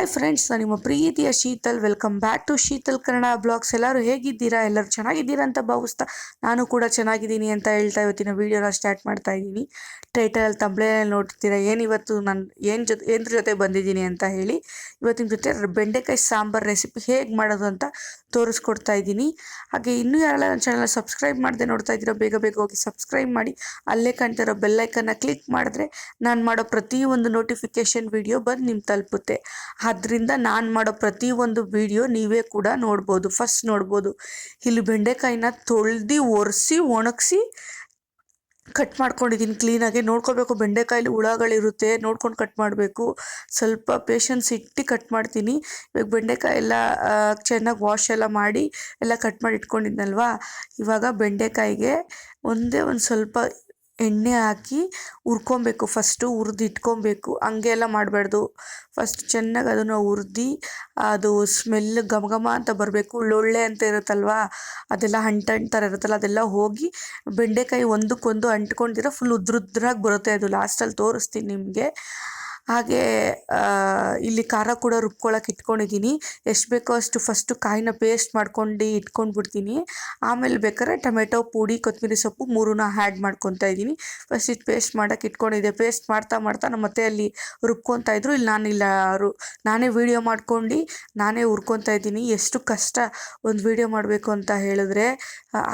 Hi friends ನಾನು ನಿಮ್ಮ ಪ್ರೀತಿಯ Sheetal. Welcome back to Sheetal Kannada vlogs ಎಲ್ಲರೂ ಹೇಗಿದ್ದೀರಾ? ಎಲ್ಲರೂ ಚೆನ್ನಾಗಿದ್ದೀರಾ ಅಂತ ಭಾವಿಸ್ತಾ ನಾನು ಕೂಡ ಚೆನ್ನಾಗಿದ್ದೀನಿ ಅಂತ ಹೇಳ್ತಾ ಇವತ್ತಿನ ವೀಡಿಯೋನ ಸ್ಟಾರ್ಟ್ ಮಾಡ್ತಾ ಇದ್ದೀನಿ. ಟೈಟಲ್ ತಂಬ್ಳೆಯಲ್ಲಿ ನೋಡ್ತೀರಾ ಏನು ಇವತ್ತು ನಾನು ಏನು ಜೊತೆ ಏನ್ರ ಜೊತೆ ಬಂದಿದ್ದೀನಿ ಅಂತ ಹೇಳಿ ಇವತ್ತಿನ ಜೊತೆ ಬೆಂಡೆಕಾಯಿ ಸಾಂಬಾರ್ ರೆಸಿಪಿ ಹೇಗೆ ಮಾಡೋದು ಅಂತ ತೋರಿಸ್ಕೊಡ್ತಾ ಇದ್ದೀನಿ. ಹಾಗೆ ಇನ್ನೂ ಯಾರೆಲ್ಲ ನನ್ನ ಚಾನಲ್ ಸಬ್ಸ್ಕ್ರೈಬ್ ಮಾಡದೆ ನೋಡ್ತಾ ಇದ್ದೀರೋ, ಬೇಗ ಬೇಗ ಹೋಗಿ ಸಬ್ಸ್ಕ್ರೈಬ್ ಮಾಡಿ. ಅಲ್ಲೇ ಕಾಣ್ತಿರೋ ಬೆಲ್ಲೈಕನ್ನ ಕ್ಲಿಕ್ ಮಾಡಿದ್ರೆ ನಾನು ಮಾಡೋ ಪ್ರತಿಯೊಂದು ನೋಟಿಫಿಕೇಶನ್ ವಿಡಿಯೋ ಬಂದು ನಿಮ್ಗೆ ತಲುಪುತ್ತೆ. ಅದರಿಂದ ನಾನು ಮಾಡೋ ಪ್ರತಿಯೊಂದು ವಿಡಿಯೋ ನೀವೇ ಕೂಡ ನೋಡ್ಬೋದು. ಫಸ್ಟ್ ನೋಡ್ಬೋದು. ಇಲ್ಲಿ ಬೆಂಡೆಕಾಯಿನ ತೊಳ್ದು ಒರೆಸಿ, ಒಣಗಿಸಿ ಕಟ್ ಮಾಡ್ಕೊಂಡಿದ್ದೀನಿ ಕ್ಲೀನಾಗಿ ನೋಡ್ಕೋಬೇಕು. ಬೆಂಡೆಕಾಯಲ್ಲಿ ಹುಳಗಳಿರುತ್ತೆ, ನೋಡ್ಕೊಂಡು ಕಟ್ ಮಾಡಬೇಕು. ಸ್ವಲ್ಪ ಪೇಷನ್ಸ್ ಇಟ್ಟು ಕಟ್ ಮಾಡ್ತೀನಿ. ಇವಾಗ ಬೆಂಡೆಕಾಯಿ ಎಲ್ಲ ಚೆನ್ನಾಗಿ ವಾಶ್ ಎಲ್ಲ ಮಾಡಿ ಎಲ್ಲ ಕಟ್ ಮಾಡಿ ಇಟ್ಕೊಂಡಿದ್ನಲ್ವಾ? ಇವಾಗ ಬೆಂಡೆಕಾಯಿಗೆ ಒಂದೇ ಒಂದು ಸ್ವಲ್ಪ ಎಣ್ಣೆ ಹಾಕಿ ಹುರ್ಕೊಬೇಕು. ಫಸ್ಟು ಹುರ್ದು ಇಟ್ಕೊಬೇಕು. ಹಂಗೆ ಎಲ್ಲ ಮಾಡಬಾರ್ದು. ಫಸ್ಟ್ ಚೆನ್ನಾಗಿ ಅದನ್ನು ಹುರ್ದು, ಅದು ಸ್ಮೆಲ್ ಘಮ ಘಮ ಅಂತ ಬರಬೇಕು. ಒಳ್ಳೊಳ್ಳೆ ಅಂತ ಇರುತ್ತಲ್ವಾ? ಅದೆಲ್ಲ ಅಂಟು ಥರ ಇರುತ್ತಲ್ಲ, ಅದೆಲ್ಲ ಹೋಗಿ ಬೆಂಡೆಕಾಯಿ ಒಂದಕ್ಕೊಂದು ಅಂಟ್ಕೊಂಡಿರೋ ಫುಲ್ ಉದ್ರುದ್ರಾಗಿ ಬರುತ್ತೆ ಅದು. ಲಾಸ್ಟಲ್ಲಿ ತೋರಿಸ್ತೀನಿ ನಿಮಗೆ. ಹಾಗೆ ಇಲ್ಲಿ ಖಾರ ಕೂಡ ರುಬ್ಕೊಳಕ್ಕೆ ಇಟ್ಕೊಂಡಿದ್ದೀನಿ ಎಷ್ಟು ಬೇಕೋ ಅಷ್ಟು ಫಸ್ಟು ಕಾಯಿನ ಪೇಸ್ಟ್ ಮಾಡ್ಕೊಂಡು ಇಟ್ಕೊಂಡ್ಬಿಡ್ತೀನಿ. ಆಮೇಲೆ ಬೇಕಾದ್ರೆ ಟೊಮೆಟೊ, ಪುಡಿ ಕೊತ್ತಂಬರಿ ಸೊಪ್ಪು ಮೂರನ್ನ ಆ್ಯಡ್ ಮಾಡ್ಕೊತಾ ಇದ್ದೀನಿ ಫಸ್ಟ್ ಇದು ಪೇಸ್ಟ್ ಮಾಡೋಕೆ ಇಟ್ಕೊಂಡಿದ್ದೆ. ಪೇಸ್ಟ್ ಮಾಡ್ತಾ ಮಾಡ್ತಾ ನಮ್ಮ ಮತ್ತೆ ಅಲ್ಲಿ ರುಬ್ಕೊತಾ ಇದ್ರು. ಇಲ್ಲಿ ನಾನು ಇಲ್ಲ, ರು, ನಾನೇ ವೀಡಿಯೋ ಮಾಡ್ಕೊಂಡು ನಾನೇ ಹುರ್ಕೊತಾ ಇದ್ದೀನಿ ಎಷ್ಟು ಕಷ್ಟ ಒಂದು ವೀಡಿಯೋ ಮಾಡಬೇಕು ಅಂತ ಹೇಳಿದ್ರೆ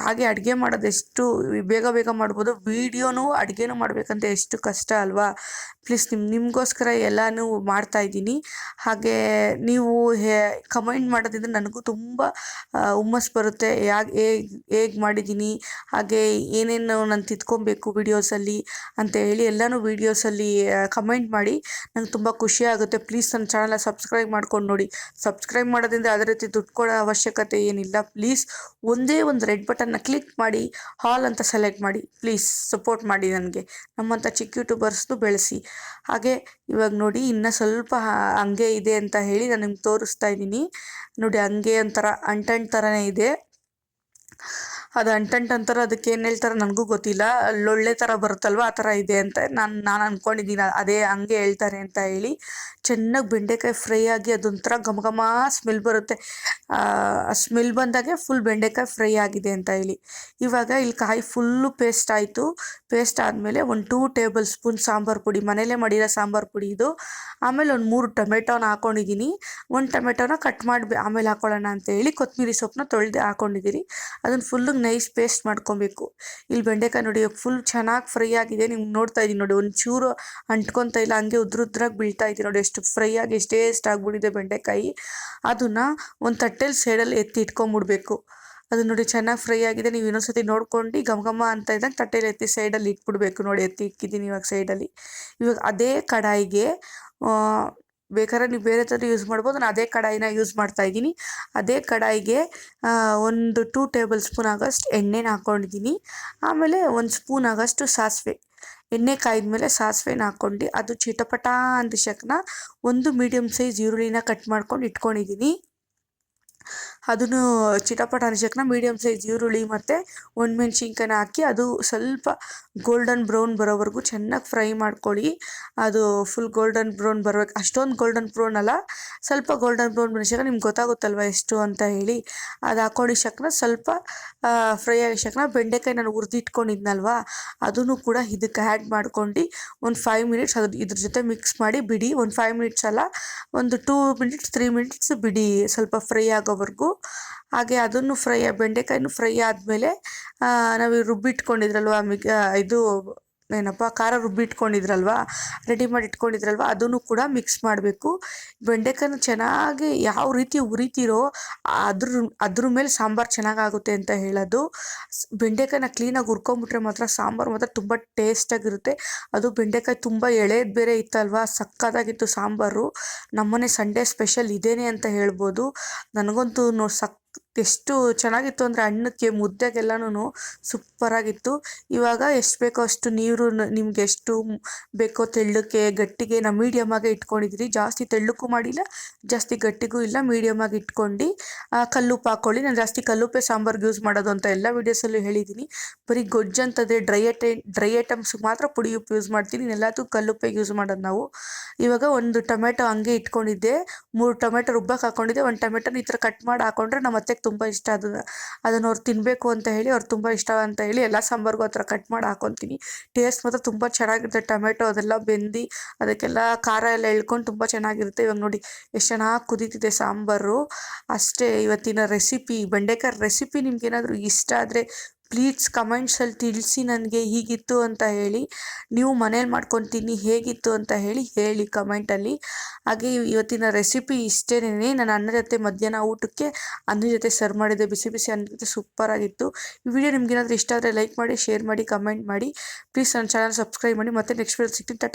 ಹಾಗೆ ಅಡುಗೆ ಮಾಡೋದು ಎಷ್ಟು ಬೇಗ ಬೇಗ ಮಾಡ್ಬೋದು. ವೀಡಿಯೋನೂ ಅಡುಗೆನೂ ಮಾಡಬೇಕಂತ ಎಷ್ಟು ಕಷ್ಟ ಅಲ್ವಾ? ಪ್ಲೀಸ್ ನಿಮ್ಮ ನಿಮಗೋಸ್ಕರ ಎಲ್ಲನೂ ಮಾಡ್ತಾ ಇದ್ದೀನಿ. ಹಾಗೆ ನೀವು ಹೇ ಕಮೆಂಟ್ ಮಾಡೋದ್ರಿಂದ ನನಗೂ ತುಂಬ ಹುಮ್ಮಸ್ಸು ಹುಮ್ಮಸ್ ಬರುತ್ತೆ. ಯಾಕೆ ಹೇಗೆ ಹೇಗೆ ಮಾಡಿದ್ದೀನಿ ಹಾಗೆ ಏನೇನು ನಾನು ತಿದ್ಕೊಬೇಕು ವೀಡಿಯೋಸಲ್ಲಿ ಅಂತ ಹೇಳಿ ಎಲ್ಲನೂ ವೀಡಿಯೋಸಲ್ಲಿ ಕಮೆಂಟ್ ಮಾಡಿ. ನಂಗೆ ತುಂಬ ಖುಷಿ ಆಗುತ್ತೆ. ಪ್ಲೀಸ್ ನನ್ನ ಚಾನಲ್ನ ಸಬ್ಸ್ಕ್ರೈಬ್ ಮಾಡ್ಕೊಂಡು ನೋಡಿ. ಸಬ್ಸ್ಕ್ರೈಬ್ ಮಾಡೋದ್ರಿಂದ ಅದೇ ರೀತಿ ದುಡ್ಡು ಕೊಡೋ ಅವಶ್ಯಕತೆ ಏನಿಲ್ಲ. ಪ್ಲೀಸ್ ಒಂದೇ ಒಂದು ರೆಡ್ ಬಟನ್ನ ಕ್ಲಿಕ್ ಮಾಡಿ ಹಾಲ್ ಅಂತ ಸೆಲೆಕ್ಟ್ ಮಾಡಿ. ಪ್ಲೀಸ್ ಸಪೋರ್ಟ್ ಮಾಡಿ ನನಗೆ. ನಮ್ಮಂಥ ಚಿಕ್ಕ ಯೂಟ್ಯೂಬರ್ಸ್ದು ಬೆಳೆಸಿ. ಹಾಗೆ ಇವಾಗ ನೋಡಿ, ಇನ್ನು ಸ್ವಲ್ಪ ಹಂಗೆ ಇದೆ ಅಂತ ಹೇಳಿ ನಾನು ನಿಮ್ಗೆ ತೋರಿಸ್ತಾ ಇದ್ದೀನಿ. ನೋಡಿ ಹಂಗೆ ಒಂಥರ ಅಂಟಂಟ್ ಥರನೇ ಇದೆ. ಅದು ಅಂಟಂಟ್ ಅಂತಾರೆ ಅದಕ್ಕೆ ಏನು ಹೇಳ್ತಾರೆ ನನಗೂ ಗೊತ್ತಿಲ್ಲ. ಅಲ್ಲೊಳ್ಳೆ ಥರ ಬರುತ್ತಲ್ವ ಆ ಥರ ಇದೆ ಅಂತ ನಾನು ನಾನು ಅಂದ್ಕೊಂಡಿದ್ದೀನಿ ಅದೇ ಹಂಗೆ ಹೇಳ್ತಾರೆ ಅಂತ ಹೇಳಿ ಚೆನ್ನಾಗಿ ಬೆಂಡೆಕಾಯಿ ಫ್ರೈ ಆಗಿ ಅದೊಂಥರ ಘಮ ಘಮ ಸ್ಮೆಲ್ ಬರುತ್ತೆ. ಆ ಸ್ಮೆಲ್ ಬಂದಾಗೆ ಫುಲ್ ಬೆಂಡೆಕಾಯಿ ಫ್ರೈ ಆಗಿದೆ ಅಂತ ಹೇಳಿ. ಇವಾಗ ಇಲ್ಲಿ ಕಾಯಿ ಫುಲ್ಲು ಪೇಸ್ಟ್ ಆಯಿತು. ಪೇಸ್ಟ್ ಆದಮೇಲೆ ಒಂದು ಟೂ ಟೇಬಲ್ ಸ್ಪೂನ್ ಸಾಂಬಾರು ಪುಡಿ, ಮನೇಲೇ ಮಾಡಿರೋ ಸಾಂಬಾರು ಪುಡಿ ಇದು. ಆಮೇಲೆ ಒಂದು ಮೂರು ಟೊಮೆಟೋನ ಹಾಕ್ಕೊಂಡಿದ್ದೀನಿ ಒಂದು ಟೊಮೆಟೊನ ಕಟ್ ಮಾಡಿ ಆಮೇಲೆ ಹಾಕೊಳ್ಳೋಣ ಅಂತ ಹೇಳಿ ಕೊತ್ತಂಬರಿ ಸೊಪ್ಪನ್ನ ತೊಳೆದು ಹಾಕ್ಕೊಂಡಿದ್ದೀನಿ ಅದನ್ನು ಫುಲ್ಲು ನೈಸ್ ಪೇಸ್ಟ್ ಮಾಡ್ಕೊಬೇಕು. ಇಲ್ಲಿ ಬೆಂಡೆಕಾಯಿ ನೋಡಿ ಫುಲ್ ಚೆನ್ನಾಗಿ ಫ್ರೈ ಆಗಿದೆ. ನಿಮ್ಗೆ ನೋಡ್ತಾ ಇದ್ದೀನಿ ನೋಡಿ ಒಂದು ಚೂರು ಅಂಟ್ಕೊತಾ ಇಲ್ಲ, ಹಂಗೆ ಉದ್ರುದ್ರಾಗಿ ಬೀಳ್ತಾ ಇದೆ ನೋಡಿ, ಎಷ್ಟು ಫ್ರೈ ಆಗಿ, ಎಷ್ಟು ಟೇಸ್ಟ್ ಆಗಿಬಿಟ್ಟಿದೆ ಬೆಂಡೆಕಾಯಿ. ಅದನ್ನು ಒಂದು ತಟ್ಟೆಲಿ ಸೈಡಲ್ಲಿ ಎತ್ತಿ ಇಟ್ಕೊಂಬಿಡ್ಬೇಕು. ಅದು ನೋಡಿ, ಚೆನ್ನಾಗಿ ಫ್ರೈ ಆಗಿದೆ. ನೀವು ಇನ್ನೊಂದು ಸತಿ ನೋಡ್ಕೊಂಡು ಘಮ ಅಂತ ಇದ್ದಂಗೆ ತಟ್ಟೆಲಿ ಎತ್ತಿ ಸೈಡಲ್ಲಿ ಇಟ್ಬಿಡ್ಬೇಕು ನೋಡಿ, ಎತ್ತಿ ಇಕ್ಕಿದ್ದೀನಿ ಇವಾಗ ಸೈಡಲ್ಲಿ ಇವಾಗ ಅದೇ ಕಡಾಯಿಗೆ ಬೇಕಾದ್ರೆ ನೀವು ಬೇರೆ ಥರ ಯೂಸ್ ಮಾಡ್ಬೋದು. ನಾನು ಅದೇ ಕಡಾಯಿನ ಯೂಸ್ ಮಾಡ್ತಾ ಇದ್ದೀನಿ. ಅದೇ ಕಡಾಯಿಗೆ ಒಂದು ಟೂ ಟೇಬಲ್ ಸ್ಪೂನ್ ಆಗೋಷ್ಟು ಎಣ್ಣೆನ ಹಾಕ್ಕೊಂಡಿದ್ದೀನಿ ಆಮೇಲೆ ಒಂದು ಸ್ಪೂನ್ ಆಗೋಷ್ಟು ಸಾಸಿವೆ. ಎಣ್ಣೆ ಕಾಯ್ದ್ಮೇಲೆ ಸಾಸಿವೆನ ಹಾಕ್ಕೊಂಡು ಅದು ಚಿಟಪಟ ಅಂದ ಶಕ್ನ ಒಂದು ಮೀಡಿಯಮ್ ಸೈಜ್ ಈರುಳ್ಳಿನ ಕಟ್ ಮಾಡ್ಕೊಂಡು ಇಟ್ಕೊಂಡಿದ್ದೀನಿ. ಅದನ್ನು ಚಿಟಪಟ ಅನ್ಸಕ್ನ ಮೀಡಿಯಮ್ ಸೈಜ್ ಈರುಳ್ಳಿ ಮತ್ತು ಒಣಮೆಣ್ಸಿನ್ಕಾಯಿನ ಹಾಕಿ ಅದು ಸ್ವಲ್ಪ ಗೋಲ್ಡನ್ ಬ್ರೌನ್ ಬರೋವರೆಗೂ ಚೆನ್ನಾಗಿ ಫ್ರೈ ಮಾಡ್ಕೊಳ್ಳಿ. ಅದು ಫುಲ್ ಗೋಲ್ಡನ್ ಬ್ರೌನ್ ಬರಬೇಕು ಅಷ್ಟೊಂದು ಗೋಲ್ಡನ್ ಬ್ರೌನ್ ಅಲ್ಲ, ಸ್ವಲ್ಪ ಗೋಲ್ಡನ್ ಬ್ರೌನ್ ಬರೋಶಕ ನಿಮ್ಗೆ ಗೊತ್ತಾಗುತ್ತಲ್ವ ಎಷ್ಟು ಅಂತ ಹೇಳಿ. ಅದು ಹಾಕ್ಕೊಂಡು ಶಕ್ನ ಸ್ವಲ್ಪ ಫ್ರೈ ಆಗಿ ಶಕ್ನ ಬೆಂಡೆಕಾಯಿ ನಾನು ಹುರಿದಿಟ್ಕೊಂಡಿದ್ನಲ್ವಾ, ಅದನ್ನು ಕೂಡ ಇದಕ್ಕೆ ಆ್ಯಡ್ ಮಾಡ್ಕೊಂಡು ಒಂದು ಫೈವ್ ಮಿನಿಟ್ಸ್ ಅದು ಇದ್ರ ಜೊತೆ ಮಿಕ್ಸ್ ಮಾಡಿ ಬಿಡಿ. ಒಂದು ಫೈವ್ ಮಿನಿಟ್ಸ್ ಅಲ್ಲ, ಒಂದು ಟೂ ಮಿನಿಟ್ಸ್ ತ್ರೀ ಮಿನಿಟ್ಸ್ ಬಿಡಿ ಸ್ವಲ್ಪ ಫ್ರೈ ಆಗೋವರೆಗೂ. ಹಾಗೆ ಅದನ್ನು ಫ್ರೈ ಬೆಂಡೆಕಾಯಿನೂ ಫ್ರೈ ಆದಮೇಲೆ ನಾವು ರುಬ್ಬಿಟ್ಕೊಂಡಿದ್ರಲ್ವ ಮಿಕ್ ಇದು ಏನಪ್ಪ, ಖಾರ ರುಬ್ಬಿಟ್ಕೊಂಡಿದ್ರಲ್ವ ರೆಡಿ ಮಾಡಿ ಇಟ್ಕೊಂಡಿದ್ರಲ್ವ? ಅದನ್ನು ಕೂಡ ಮಿಕ್ಸ್ ಮಾಡಬೇಕು. ಬೆಂಡೆಕಾಯನ್ನು ಚೆನ್ನಾಗಿ ಯಾವ ರೀತಿ ಉರಿತೀರೋ ಅದ್ರ ಅದ್ರ ಮೇಲೆ ಸಾಂಬಾರು ಚೆನ್ನಾಗಾಗುತ್ತೆ ಅಂತ ಹೇಳೋದು. ಬೆಂಡೆಕಾಯನ್ನ ಬೆಂಡೆಕಾಯಿನ ಕ್ಲೀನಾಗಿ ಹುರ್ಕೊಂಬಿಟ್ರೆ ಮಾತ್ರ ಸಾಂಬಾರು ಮಾತ್ರ ತುಂಬ ಟೇಸ್ಟಾಗಿರುತ್ತೆ ಅದು ಬೆಂಡೆಕಾಯಿ ತುಂಬ ಎಳೆದು ಬೇರೆ ಇತ್ತಲ್ವಾ? ಸಕ್ಕತ್ತಾಗಿತ್ತು ಸಾಂಬಾರು. ನಮ್ಮನೆ ಸಂಡೇ ಸ್ಪೆಷಲ್ ಇದೇನೆ ಅಂತ ಹೇಳ್ಬೋದು. ನನಗಂತೂ ನೋ, ಸಕ್ ಎಷ್ಟು ಚೆನ್ನಾಗಿತ್ತು ಅಂದರೆ ಅನ್ನಕ್ಕೆ ಮುದ್ದೆಗೆಲ್ಲನೂ ಸೂಪರಾಗಿತ್ತು ಇವಾಗ ಎಷ್ಟು ಬೇಕೋ ಅಷ್ಟು ನೀರು ನಿಮ್ಗೆ ಎಷ್ಟು ಬೇಕೋ ತೆಳ್ಳಕ್ಕೆ, ಗಟ್ಟಿಗೆ ನಾ ಮೀಡಿಯಮಾಗೆ ಇಟ್ಕೊಂಡಿದ್ದೀರಿ ಜಾಸ್ತಿ ತೆಳ್ಳಕ್ಕೂ ಮಾಡಿಲ್ಲ, ಜಾಸ್ತಿ ಗಟ್ಟಿಗೂ ಇಲ್ಲ ಮೀಡಿಯಮಾಗಿ ಇಟ್ಕೊಂಡು ಕಲ್ಲುಪ್ಪು ಹಾಕ್ಕೊಳ್ಳಿ ನಾನು ಜಾಸ್ತಿ ಕಲ್ಲುಪ್ಪೆ ಸಾಂಬಾರ್ಗೆ ಯೂಸ್ ಮಾಡೋದು ಅಂತ ಎಲ್ಲ ವೀಡಿಯೋಸಲ್ಲೂ ಹೇಳಿದ್ದೀನಿ ಬರೀ ಗೊಜ್ಜು ಅಂತಂದರೆ ಡ್ರೈ ಐಟೆ ಡ್ರೈ ಐಟಮ್ಸ್ ಮಾತ್ರ ಪುಡಿ ಉಪ್ಪು ಯೂಸ್ ಮಾಡ್ತೀನಿ. ಎಲ್ಲದಕ್ಕೂ ಕಲ್ಲುಪ್ಪೆ ಯೂಸ್ ಮಾಡೋದು ನಾವು. ಇವಾಗ ಒಂದು ಟೊಮೆಟೊ ಹಂಗೆ ಇಟ್ಕೊಂಡಿದ್ದೆ. ಮೂರು ಟೊಮೆಟೊ ರುಬ್ಬಕ್ಕೆ ಹಾಕ್ಕೊಂಡಿದ್ದೆ ಒಂದು ಟೊಮೆಟೊನ ಈ ಥರ ಕಟ್ ಮಾಡಿ ಹಾಕೊಂಡ್ರೆ ನಮ್ಮ ಅತ್ತೆಗೆ ತುಂಬ ಇಷ್ಟ ಅದು, ಅದನ್ನು ಅವ್ರು ತಿನ್ನಬೇಕು ಅಂತ ಹೇಳಿ, ಅವ್ರು ತುಂಬ ಇಷ್ಟ ಅಂತ ಹೇಳಿ ಎಲ್ಲ ಸಾಂಬಾರ್ಗು ಥರ ಕಟ್ ಮಾಡಿ ಹಾಕೊತೀನಿ. ಟೇಸ್ಟ್ ಮಾತ್ರ ತುಂಬ ಚೆನ್ನಾಗಿರುತ್ತೆ. ಟೊಮೆಟೊ ಅದೆಲ್ಲ ಬೆಂದು, ಅದಕ್ಕೆಲ್ಲ ಖಾರ ಎಲ್ಲ ಎಳ್ಕೊಂಡು ತುಂಬ ಚೆನ್ನಾಗಿರುತ್ತೆ. ಇವಾಗ ನೋಡಿ, ಎಷ್ಟು ಚೆನ್ನಾಗಿ ಕುದೀತಿದೆ ಸಾಂಬಾರು. ಅಷ್ಟೇ ಇವತ್ತಿನ ರೆಸಿಪಿ ಬೆಂಡೆಕಾಯಿ ರೆಸಿಪಿ ನಿಮ್ಗೇನಾದರೂ ಇಷ್ಟ ಆದರೆ ಪ್ಲೀಸ್ ಕಮೆಂಟ್ಸಲ್ಲಿ ತಿಳಿಸಿ ನನಗೆ ಹೀಗಿತ್ತು ಅಂತ ಹೇಳಿ. ನೀವು ಮನೇಲಿ ಮಾಡ್ಕೊತೀನಿ ಹೇಗಿತ್ತು ಅಂತ ಹೇಳಿ ಹೇಳಿ ಕಮೆಂಟಲ್ಲಿ ಹಾಗೆ ಇವತ್ತಿನ ರೆಸಿಪಿ ಇಷ್ಟೇ ನಾನು ಅನ್ನ ಜೊತೆ ಮಧ್ಯಾಹ್ನ ಊಟಕ್ಕೆ ಅನ್ನ ಜೊತೆ ಸರ್ವ್ ಮಾಡಿದೆ. ಬಿಸಿ ಬಿಸಿ ಅನ್ನ ಜೊತೆ ಸೂಪರಾಗಿತ್ತು ಈ ವಿಡಿಯೋ ನಿಮ್ಗೇನಾದರೂ ಇಷ್ಟ ಆದರೆ ಲೈಕ್ ಮಾಡಿ ಶೇರ್ ಮಾಡಿ ಕಮೆಂಟ್ ಮಾಡಿ. ಪ್ಲೀಸ್ ನನ್ನ ಚಾನಲ್ ಸಬ್ಸ್ಕ್ರೈಬ್ ಮಾಡಿ. ಮತ್ತೆ ನೆಕ್ಸ್ಟ್ ವಿಡಿಯೋ ಸಿಗ್ತೀನಿ. ಟಾಟಾ.